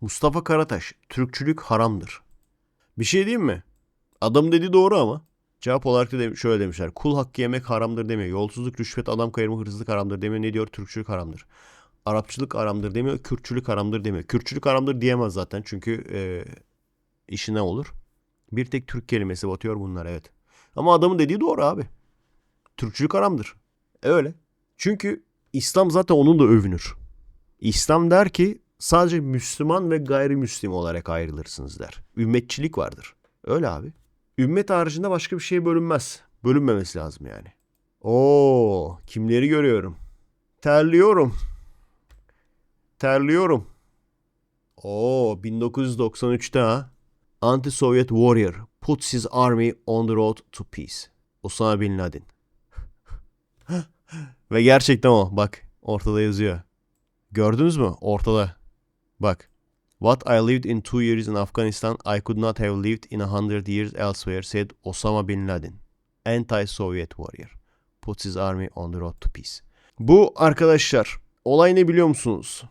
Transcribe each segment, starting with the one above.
Mustafa Karataş, Türkçülük haramdır. Bir şey diyeyim mi? Adam dediği doğru ama. Cevap olarak da dem- şöyle demişler. Kul hakkı yemek haramdır demiyor. Yolsuzluk, rüşvet, adam kayırma, hırsızlık haramdır demiyor. Ne diyor? Türkçülük haramdır. Arapçılık haramdır demiyor. Kürtçülük haramdır demiyor. Kürtçülük haramdır diyemez zaten. Çünkü e, işi ne olur? Bir tek Türk kelimesi batıyor bunlar evet. Ama adamın dediği doğru abi. Türkçülük haramdır. E öyle. Çünkü İslam zaten onun da övünür. İslam der ki sadece Müslüman ve gayrimüslim olarak ayrılırsınız der. Ümmetçilik vardır. Öyle abi. Ümmet haricinde başka bir şeye bölünmez. Bölünmemesi lazım yani. Oo, kimleri görüyorum? Terliyorum. Terliyorum. Oo, 1993'te ha. Anti-Soviet warrior puts his army on the road to peace. Osama Bin Laden. Ve gerçekten o. Bak ortada yazıyor. Gördünüz mü? Ortada. Bak. What I lived in two years in Afghanistan, I could not have lived in a hundred years elsewhere, said Osama Bin Laden. Anti-Soviet warrior. Puts his army on the road to peace. Bu arkadaşlar, olay ne biliyor musunuz?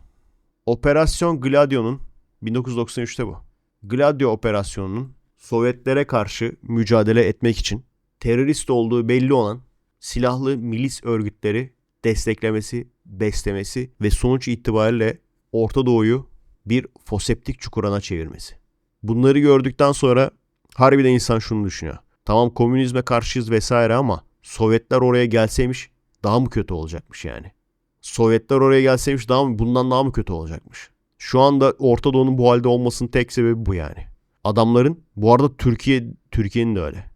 Operasyon Gladio'nun, 1993'te bu. Gladio operasyonunun Sovyetlere karşı mücadele etmek için terörist olduğu belli olan silahlı milis örgütleri desteklemesi, beslemesi ve sonuç itibariyle Orta Doğu'yu bir foseptik çukuruna çevirmesi. Bunları gördükten sonra harbiden insan şunu düşünüyor. Tamam komünizme karşıyız vesaire ama Sovyetler oraya gelseymiş daha mı kötü olacakmış yani? Sovyetler oraya gelseymiş daha mı bundan daha mı kötü olacakmış? Şu anda Orta Doğu'nun bu halde olmasının tek sebebi bu yani. Adamların bu arada Türkiye Türkiye'nin de öyle.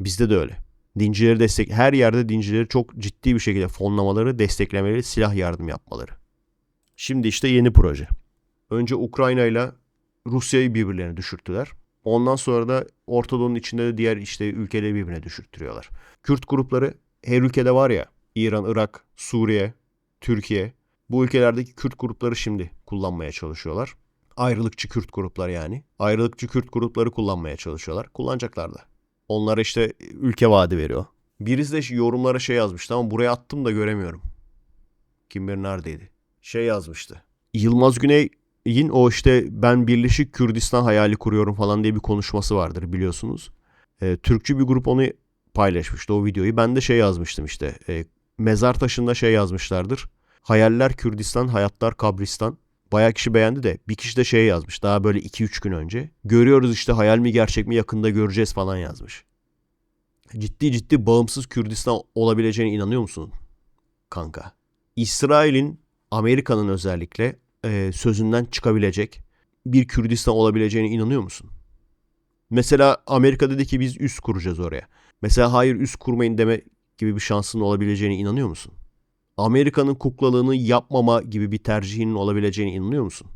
Bizde de öyle. Dincileri destek her yerde dincileri çok ciddi bir şekilde fonlamaları, desteklemeleri, silah yardım yapmaları. Şimdi işte yeni proje. Önce Ukrayna ile Rusya'yı birbirlerine düşürttüler. Ondan sonra da Orta Doğu'nun içinde de diğer işte ülkeleri birbirine düşürttürüyorlar. Kürt grupları her ülkede var ya İran, Irak, Suriye, Türkiye. Bu ülkelerdeki Kürt grupları şimdi kullanmaya çalışıyorlar. Ayrılıkçı Kürt gruplar yani. Ayrılıkçı Kürt grupları kullanmaya çalışıyorlar. Kullanacaklar da. Onlara işte ülke vaadi veriyor. Birisi de yorumlara şey yazmıştı ama buraya attım da göremiyorum. Kim bilir neredeydi. Şey yazmıştı. Yılmaz Güney'in o işte ben Birleşik Kürdistan hayali kuruyorum falan diye bir konuşması vardır biliyorsunuz. Ee, Türkçü bir grup onu paylaşmıştı o videoyu. Ben de şey yazmıştım işte. E, mezar taşında şey yazmışlardır. Hayaller Kürdistan, hayatlar kabristan. Bayağı kişi beğendi de bir kişi de şey yazmış daha böyle 2-3 gün önce. Görüyoruz işte hayal mi gerçek mi yakında göreceğiz falan yazmış. Ciddi ciddi bağımsız Kürdistan olabileceğine inanıyor musun kanka? İsrail'in Amerika'nın özellikle e, sözünden çıkabilecek bir Kürdistan olabileceğine inanıyor musun? Mesela Amerika dedi ki biz üst kuracağız oraya. Mesela hayır üst kurmayın deme gibi bir şansın olabileceğine inanıyor musun? Amerika'nın kuklalığını yapmama gibi bir tercihinin olabileceğine inanıyor musun?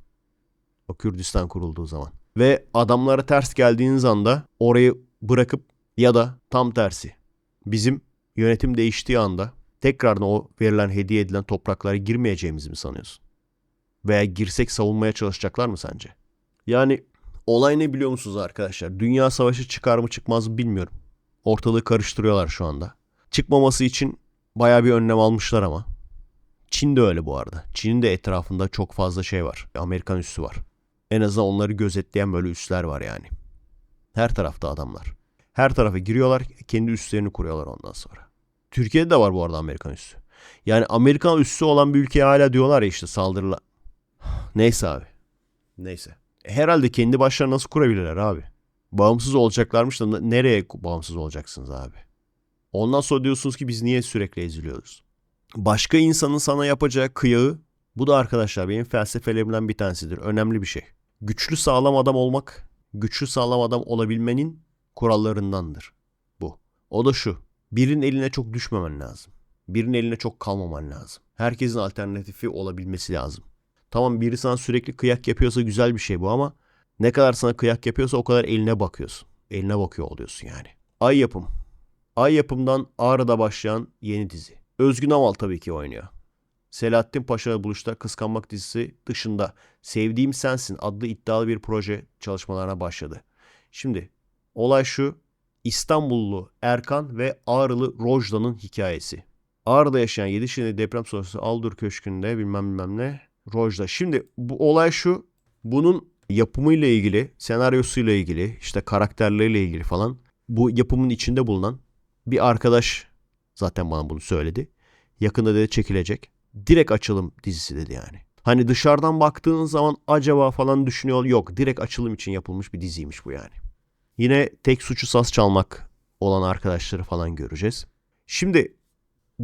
O Kürdistan kurulduğu zaman. Ve adamlara ters geldiğiniz anda orayı bırakıp ya da tam tersi bizim yönetim değiştiği anda tekrardan o verilen hediye edilen topraklara girmeyeceğimizi mi sanıyorsun? Veya girsek savunmaya çalışacaklar mı sence? Yani olay ne biliyor musunuz arkadaşlar? Dünya savaşı çıkar mı çıkmaz mı bilmiyorum. Ortalığı karıştırıyorlar şu anda. Çıkmaması için baya bir önlem almışlar ama. Çin de öyle bu arada. Çin'in de etrafında çok fazla şey var. Amerikan üssü var. En azından onları gözetleyen böyle üsler var yani. Her tarafta adamlar. Her tarafa giriyorlar, kendi üslerini kuruyorlar ondan sonra. Türkiye'de de var bu arada Amerikan üssü. Yani Amerikan üssü olan bir ülkeye hala diyorlar ya işte saldırıla. Neyse abi. Neyse. E, Herhalde kendi başlarına nasıl kurabilirler abi? Bağımsız olacaklarmış da nereye bağımsız olacaksınız abi? Ondan sonra diyorsunuz ki biz niye sürekli eziliyoruz? Başka insanın sana yapacağı kıyağı bu da arkadaşlar benim felsefelerimden bir tanesidir. Önemli bir şey. Güçlü sağlam adam olmak, güçlü sağlam adam olabilmenin kurallarındandır bu. O da şu. Birinin eline çok düşmemen lazım. Birinin eline çok kalmaman lazım. Herkesin alternatifi olabilmesi lazım. Tamam biri sana sürekli kıyak yapıyorsa güzel bir şey bu ama ne kadar sana kıyak yapıyorsa o kadar eline bakıyorsun. Eline bakıyor oluyorsun yani. Ay yapım. Ay yapımdan Ağrı'da başlayan yeni dizi. Özgün Amal tabii ki oynuyor. Selahattin Paşa buluşta Kıskanmak dizisi dışında Sevdiğim Sensin adlı iddialı bir proje çalışmalarına başladı. Şimdi olay şu. İstanbullu Erkan ve Ağrılı Rojda'nın hikayesi. Ağrı'da yaşayan 7 Şirinli deprem sonrası Aldur Köşkü'nde bilmem bilmem ne Rojda. Şimdi bu olay şu. Bunun yapımıyla ilgili, senaryosuyla ilgili, işte karakterleriyle ilgili falan bu yapımın içinde bulunan bir arkadaş zaten bana bunu söyledi. Yakında dedi çekilecek. Direkt açılım dizisi dedi yani. Hani dışarıdan baktığın zaman acaba falan düşünüyor. Yok direkt açılım için yapılmış bir diziymiş bu yani. Yine tek suçu saz çalmak olan arkadaşları falan göreceğiz. Şimdi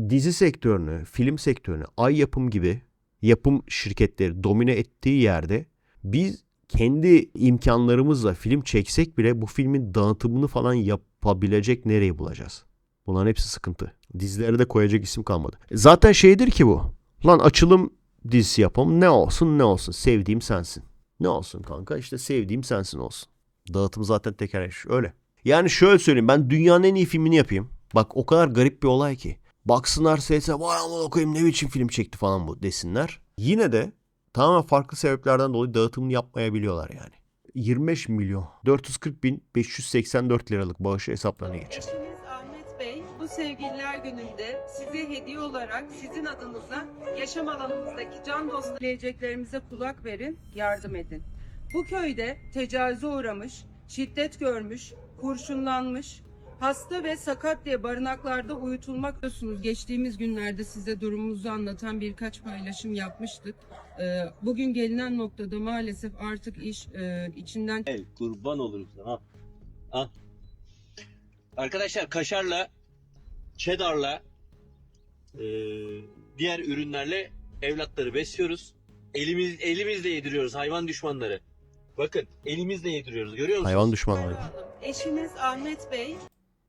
dizi sektörünü, film sektörünü, ay yapım gibi yapım şirketleri domine ettiği yerde biz kendi imkanlarımızla film çeksek bile bu filmin dağıtımını falan yapabilecek nereyi bulacağız? Bunların hepsi sıkıntı. Dizilere de koyacak isim kalmadı. E Zaten şeydir ki bu. Lan açılım dizisi yapalım. Ne olsun ne olsun. Sevdiğim sensin. Ne olsun kanka? İşte sevdiğim sensin olsun. Dağıtım zaten tekerleşmiş. Öyle. Yani şöyle söyleyeyim. Ben dünyanın en iyi filmini yapayım. Bak o kadar garip bir olay ki. Baksınlar seyse vay aman koyayım ne biçim film çekti falan bu desinler. Yine de tamamen farklı sebeplerden dolayı dağıtımını yapmayabiliyorlar yani. 25 milyon 440 bin 584 liralık bağışı hesaplarına. Eşiniz Ahmet Bey bu sevgililer gününde size hediye olarak sizin adınıza yaşam alanımızdaki can dostu diyeceklerimize kulak verin, yardım edin. Bu köyde tecavüze uğramış, şiddet görmüş, kurşunlanmış, hasta ve sakat diye barınaklarda uyutulmak diyorsunuz. Geçtiğimiz günlerde size durumumuzu anlatan birkaç paylaşım yapmıştık. Ee, Bugün gelinen noktada maalesef artık iş e, içinden El kurban olurum sana. Al. Al. Arkadaşlar kaşarla, cheddarla, eee, diğer ürünlerle evlatları besliyoruz. Elimiz elimizle yediriyoruz hayvan düşmanları. Bakın elimizle yediriyoruz görüyor musunuz? Hayvan düşmanları. Eşiniz Ahmet Bey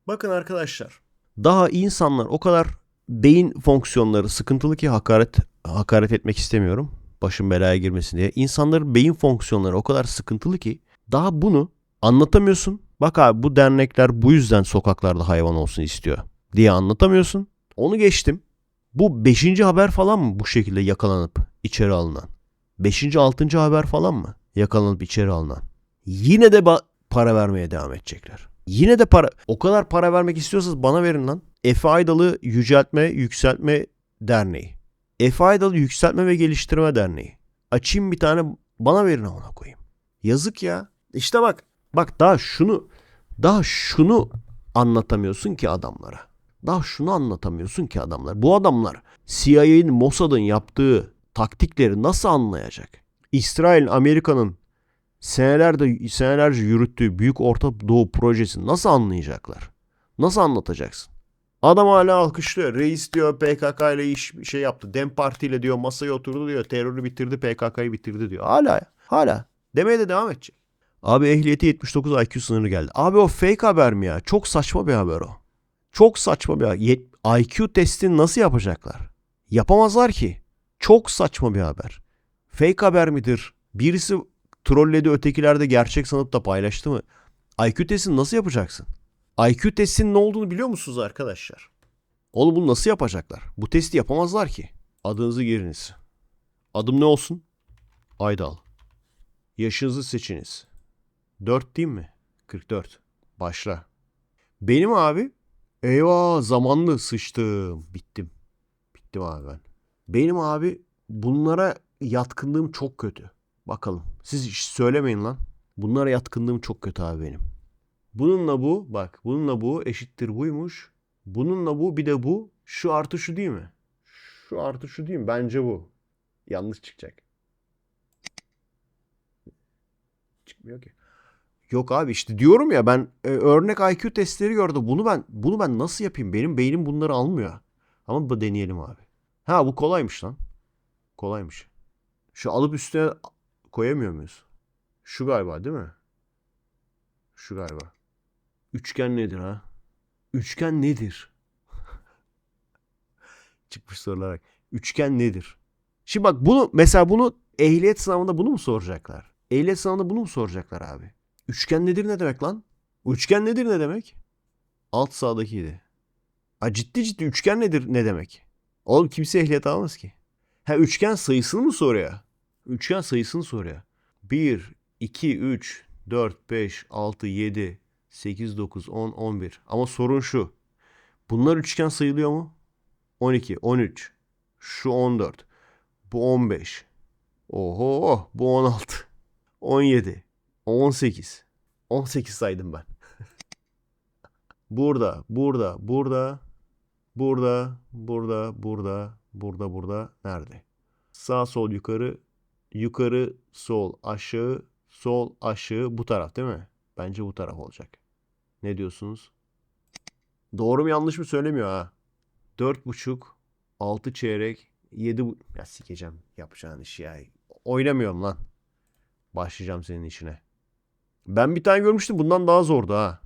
Bakın arkadaşlar. Daha insanlar o kadar beyin fonksiyonları sıkıntılı ki hakaret hakaret etmek istemiyorum. Başım belaya girmesin diye. İnsanların beyin fonksiyonları o kadar sıkıntılı ki daha bunu anlatamıyorsun. Bak abi bu dernekler bu yüzden sokaklarda hayvan olsun istiyor diye anlatamıyorsun. Onu geçtim. Bu beşinci haber falan mı bu şekilde yakalanıp içeri alınan? Beşinci, altıncı haber falan mı yakalanıp içeri alınan? Yine de para vermeye devam edecekler. Yine de para o kadar para vermek istiyorsanız bana verin lan. Efe Aydalı Yüceltme Yükseltme Derneği. Efe Aydalı Yükseltme ve Geliştirme Derneği. Açayım bir tane bana verin ona koyayım. Yazık ya. İşte bak bak daha şunu daha şunu anlatamıyorsun ki adamlara. Daha şunu anlatamıyorsun ki adamlar. Bu adamlar CIA'nin Mossad'ın yaptığı taktikleri nasıl anlayacak? İsrail Amerika'nın senelerde senelerce yürüttüğü Büyük Orta Doğu projesi nasıl anlayacaklar? Nasıl anlatacaksın? Adam hala alkışlıyor. Reis diyor PKK ile iş şey yaptı. Dem Parti ile diyor masaya oturdu diyor. Terörü bitirdi PKK'yı bitirdi diyor. Hala hala. Demeye de devam edecek. Abi ehliyeti 79 IQ sınırı geldi. Abi o fake haber mi ya? Çok saçma bir haber o. Çok saçma bir haber. IQ testini nasıl yapacaklar? Yapamazlar ki. Çok saçma bir haber. Fake haber midir? Birisi trolledi ötekiler de gerçek sanıp da paylaştı mı? IQ testini nasıl yapacaksın? IQ testinin ne olduğunu biliyor musunuz arkadaşlar? Oğlum bunu nasıl yapacaklar? Bu testi yapamazlar ki. Adınızı giriniz. Adım ne olsun? Aydal. Yaşınızı seçiniz. 4 değil mi? 44. Başla. Benim abi. Eyvah zamanlı sıçtım. Bittim. Bittim abi ben. Benim abi bunlara yatkınlığım çok kötü. Bakalım. Siz hiç söylemeyin lan. Bunlara yatkınlığım çok kötü abi benim. Bununla bu bak bununla bu eşittir buymuş. Bununla bu bir de bu. Şu artı şu değil mi? Şu artı şu değil mi? Bence bu. Yanlış çıkacak. Çıkmıyor ki. Yok abi işte diyorum ya ben e, örnek IQ testleri gördüm. Bunu ben bunu ben nasıl yapayım? Benim beynim bunları almıyor. Ama bu deneyelim abi. Ha bu kolaymış lan. Kolaymış. Şu alıp üstüne koyamıyor muyuz? Şu galiba değil mi? Şu galiba. Üçgen nedir ha? Üçgen nedir? Çıkmış sorular bak. Üçgen nedir? Şimdi bak bunu mesela bunu ehliyet sınavında bunu mu soracaklar? Ehliyet sınavında bunu mu soracaklar abi? Üçgen nedir ne demek lan? Üçgen nedir ne demek? Alt sağdakiydi. Ha ciddi ciddi üçgen nedir ne demek? Oğlum kimse ehliyet almaz ki. Ha üçgen sayısını mı soruyor? Üçgen sayısını soruyor. 1, 2, 3, 4, 5, 6, 7, 8, 9, 10, 11. Ama sorun şu. Bunlar üçgen sayılıyor mu? 12, 13. Şu 14. Bu 15. Oho bu 16. 17. 18. 18 saydım ben. burada, burada, burada, burada, burada, burada, burada, burada. Nerede? Sağ, sol, yukarı, yukarı, sol, aşağı, sol, aşağı. Bu taraf değil mi? Bence bu taraf olacak. Ne diyorsunuz? Doğru mu yanlış mı söylemiyor ha. Dört buçuk, altı çeyrek, yedi bu... Ya sikeceğim yapacağın işi ya. Oynamıyorum lan. Başlayacağım senin işine. Ben bir tane görmüştüm bundan daha zordu ha.